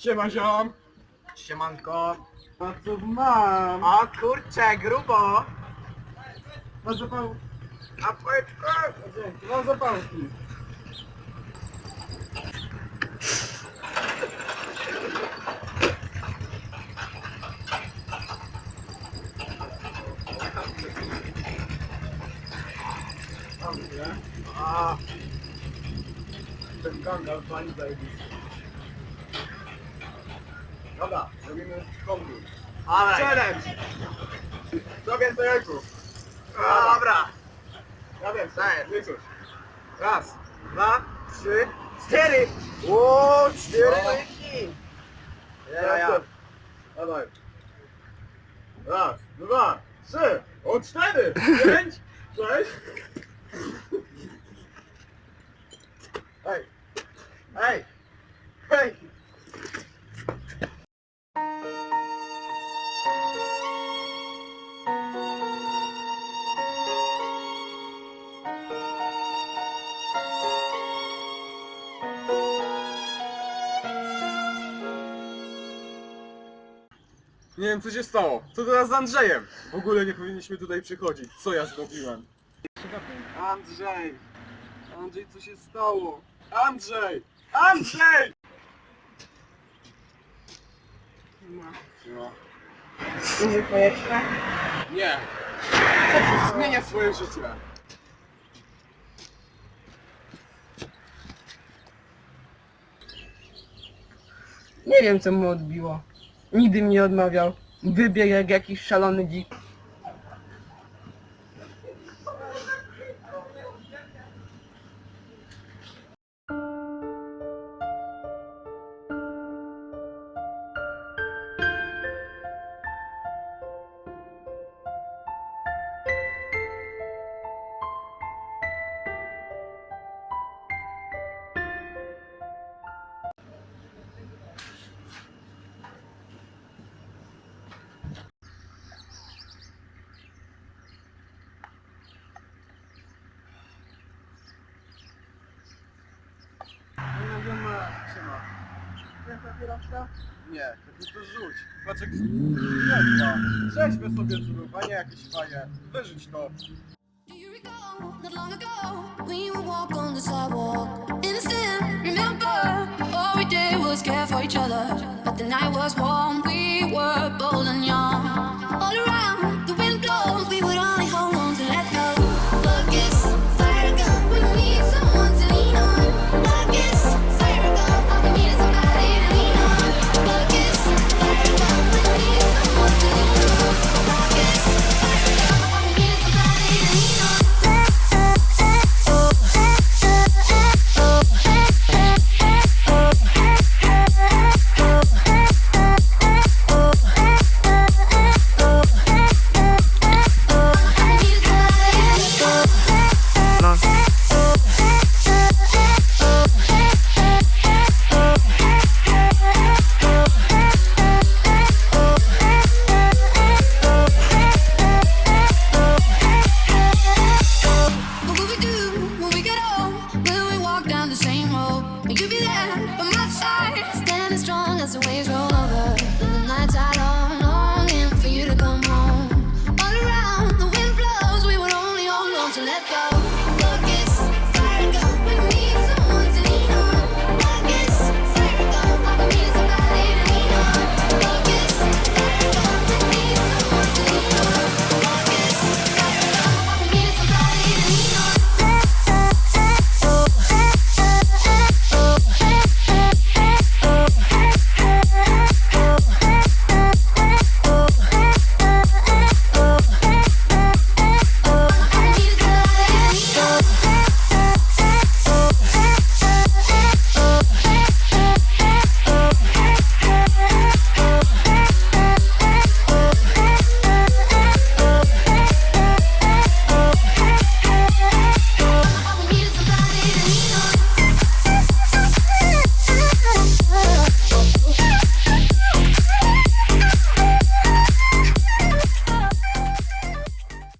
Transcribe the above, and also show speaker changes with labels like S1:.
S1: Siema ziom!
S2: Siemanko.
S1: A co mam?
S2: O kurczę, grubo.
S1: Mam zapał...
S2: Apeczko.
S1: Dzięki, mam zapałki. Dobrze.
S2: A,
S1: Ten gangal pani zajebisty. Dobra, robimy konkurs.
S2: ale.
S1: Challenge! Kto więcej jajków?
S2: A, dobra.
S1: Ja wiem. Liczuś.
S2: Raz, dwa, trzy, cztery. O, cztery
S1: No.
S2: łyki. Ja, ja.
S1: Dawaj. Raz, dwa, trzy, o cztery, pięć, sześć.
S2: Hej. Hej. Hej.
S1: Nie wiem co się stało. Co teraz z Andrzejem? W ogóle nie powinniśmy tutaj przychodzić. Co ja zrobiłem? Andrzej! Andrzej, co się stało? Andrzej! Andrzej! No. Nie! Zmienię swoje życie!
S3: Nie wiem co mu odbiło. Nigdy mi nie odmawiał. Wybiegł jak jakiś szalony dzik.
S1: Nie, to to rzuć. Patrz jak jedno. Przejdźmy sobie znów, a nie jakieś faje. Wyrzuć to.
S4: Not long ago we would walk on the sidewalk? Innocent, remember all we did was care for each other. But the night was warm, days all over.